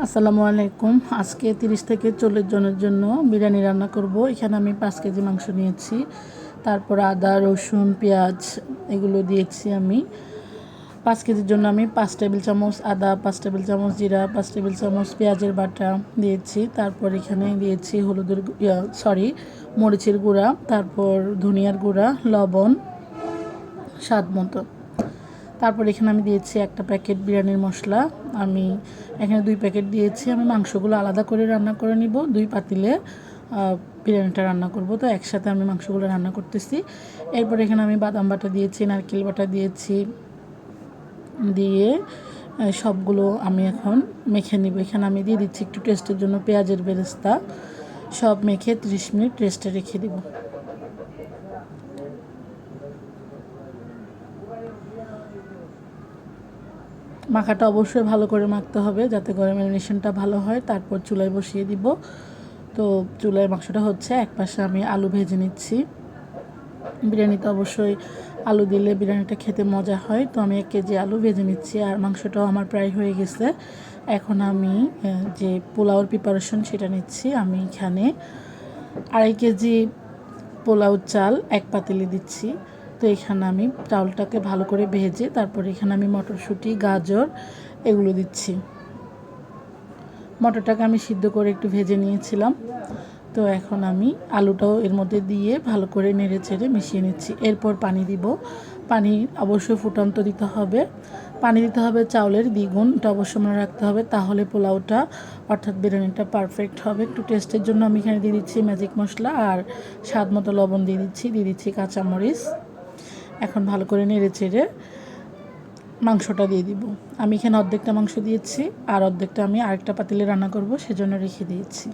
আসসালামু আলাইকুম। আজকে তিরিশ থেকে চল্লিশ জনের জন্য বিরিয়ানি রান্না করব। এখানে আমি পাঁচ কেজি মাংস নিয়েছি। তারপর আদা, রসুন, পেঁয়াজ এগুলো দিয়েছি আমি। পাঁচ কেজির জন্য আমি পাঁচ টেবিল চামচ আদা, পাঁচ টেবিল চামচ জিরা, পাঁচ টেবিল চামচ পেঁয়াজের বাটা দিয়েছি। তারপর এখানে দিয়েছি হলুদের সরি, মরিচের গুঁড়া, তারপর ধনিয়ার গুঁড়া, লবণ, স্বাদ মতো। তারপর এখানে আমি দিয়েছি একটা প্যাকেট বিরিয়ানির মশলা। আমি এখানে দুই প্যাকেট দিয়েছি। আমি মাংসগুলো আলাদা করে রান্না করে নিব। দুই পাতিলে বিরিয়ানিটা রান্না করব। তো একসাথে আমি মাংসগুলো রান্না করতেছি। এরপর এখানে আমি বাদাম বাটা দিয়েছি, নারকেল বাটা দিয়েছি। দিয়ে সবগুলো আমি এখন মেখে নিব। এখানে আমি দিয়ে দিচ্ছি একটু টেস্টের জন্য পেঁয়াজের বেরেস্তা। সব মেখে ত্রিশ মিনিট রেস্টে রেখে দেবো। মাখাটা অবশ্যই ভালো করে মাখতে হবে যাতে গরম ম্যারিনেশনটা ভালো হয়। তারপর চুলায় বসিয়ে দিব। তো চুলায় মাংসটা হচ্ছে, এক পাশে আমি আলু ভেজে নিচ্ছি। বিরিয়ানিতে অবশ্যই আলু দিলে বিরিয়ানিটা খেতে মজা হয়। তো আমি এক কেজি আলু ভেজে নিচ্ছি আর মাংসটাও আমার প্রায় হয়ে গেছে। এখন আমি যে পোলাওর প্রিপারেশন সেটা নিচ্ছি। আমি এখানে আড়াই কেজি পোলাও চাল, এক পাতিলে দিচ্ছি। তো এখানে আমি চাউলটাকে ভালো করে ভেজে তারপর এখানে আমি মটরশুঁটি, গাজর এগুলো দিচ্ছি। মটরটাকে আমি সিদ্ধ করে একটু ভেজে নিয়েছিলাম। তো এখন আমি আলুটাও এর মধ্যে দিয়ে ভালো করে নেড়ে চেড়ে মিশিয়ে নিচ্ছি। এরপর পানি দিব। পানি অবশ্যই ফুটন্ত দিতে হবে। পানি দিতে হবে চাউলের দ্বিগুণ এটা অবশ্যই মনে রাখতে হবে। তাহলে পোলাওটা অর্থাৎ বিরিয়ানিটা পারফেক্ট হবে। একটু টেস্টের জন্য আমি এখানে দিয়ে দিচ্ছি ম্যাজিক মশলা আর স্বাদ মতো লবণ দিয়ে দিচ্ছি। দিয়ে দিচ্ছি কাঁচামরিচ। এখন ভালো করে নেড়ে চেড়ে মাংসটা দিয়ে দিব। আমি এখানে অর্ধেকটা মাংস দিয়েছি, আর অর্ধেকটা আমি আরেকটা পাতিলে রান্না করব, সেজন্য রেখে দিয়েছি।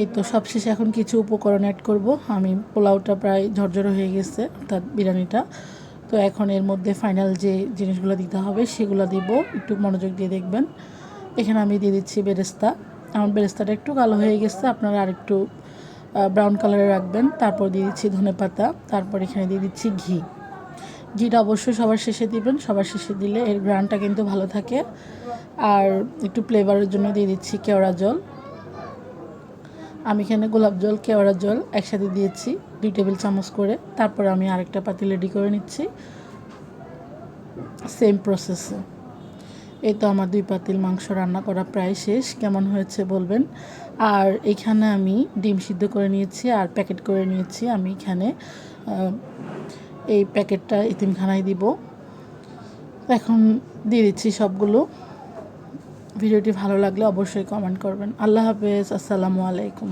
এই তো সবশেষে এখন কিছু উপকরণ অ্যাড করব। আমি পোলাওটা প্রায় ঝরঝরে হয়ে গেছে, অর্থাৎ বিরিয়ানিটা। তো এখন এর মধ্যে ফাইনাল যে জিনিসগুলো দিতে হবে, সেগুলো দিব। একটু মনোযোগ দিয়ে দেখবেন। এখানে আমি দিয়ে দিচ্ছি বেরেস্তা। আমার বেরেস্তাটা একটু কালো হয়ে গেছে, আপনারা আরেকটু ব্রাউন কালারে রাখবেন। তারপর দিয়ে দিচ্ছি ধনে পাতা। তারপর এখানে দিয়ে দিচ্ছি ঘি। ঘিটা অবশ্যই সবার শেষে দিবেন। সবার শেষে দিলে এর গ্রানটা কিন্তু ভালো থাকে। আর একটু ফ্লেভারের জন্য দিয়ে দিচ্ছি কেওড়া জল। আমি এখানে গোলাপ জল, কেওড়া জল একসাথে দিয়েছি দুই টেবিল চামচ করে। তারপর আমি আরেকটা পাতি রেডি করে নিচ্ছি। সেম প্রসেসে এই তো আমার দুই পাতিল মাংস রান্না করা প্রায় শেষ, কেমন হয়েছে বলবেন? আর এখানে আমি ডিম সিদ্ধ করে নিয়েছি আর প্যাকেট করে নিয়েছি। আমি এখানে এই প্যাকেটটা ইতিমখানায় দিব। এখন দিয়ে দিচ্ছি সবগুলো। ভিডিওটি ভালো লাগলে অবশ্যই কমেন্ট করবেন। আল্লাহ হাফেজ, আসসালামু আলাইকুম।